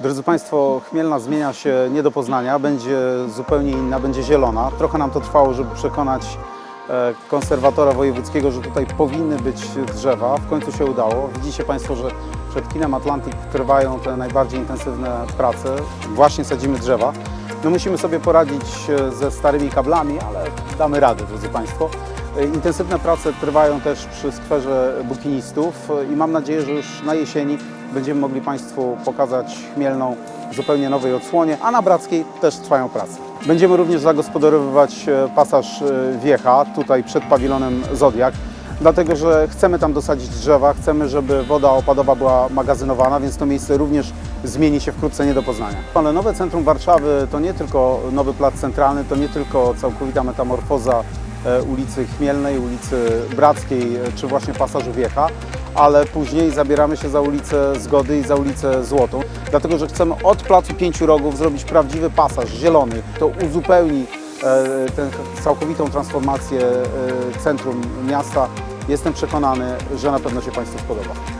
Drodzy Państwo, Chmielna zmienia się nie do poznania, będzie zupełnie inna, będzie zielona. Trochę nam to trwało, żeby przekonać e, konserwatora wojewódzkiego, że tutaj powinny być drzewa. W końcu się udało. Widzicie Państwo, że przed kinem Atlantic trwają te najbardziej intensywne prace. Właśnie sadzimy drzewa. No musimy sobie poradzić e, ze starymi kablami, ale damy radę, drodzy Państwo. E, Intensywne prace trwają też przy skwerze bukinistów i mam nadzieję, że już na jesieni będziemy mogli Państwu pokazać Chmielną w zupełnie nowej odsłonie, a na Brackiej też trwają prace. Będziemy również zagospodarowywać e, pasaż e, Wiecha, tutaj przed pawilonem Zodiak, dlatego że chcemy tam dosadzić drzewa, chcemy, żeby woda opadowa była magazynowana, więc to miejsce również zmieni się wkrótce nie do poznania. Ale nowe centrum Warszawy to nie tylko nowy plac centralny, to nie tylko całkowita metamorfoza ulicy Chmielnej, ulicy Brackiej e, czy właśnie pasażu Wiecha, ale później zabieramy się za ulicę Zgody i za ulicę Złotą, dlatego że chcemy od Placu Pięciu Rogów zrobić prawdziwy pasaż zielony. To uzupełni e, tę całkowitą transformację e, centrum miasta. Jestem przekonany, że na pewno się Państwu spodoba.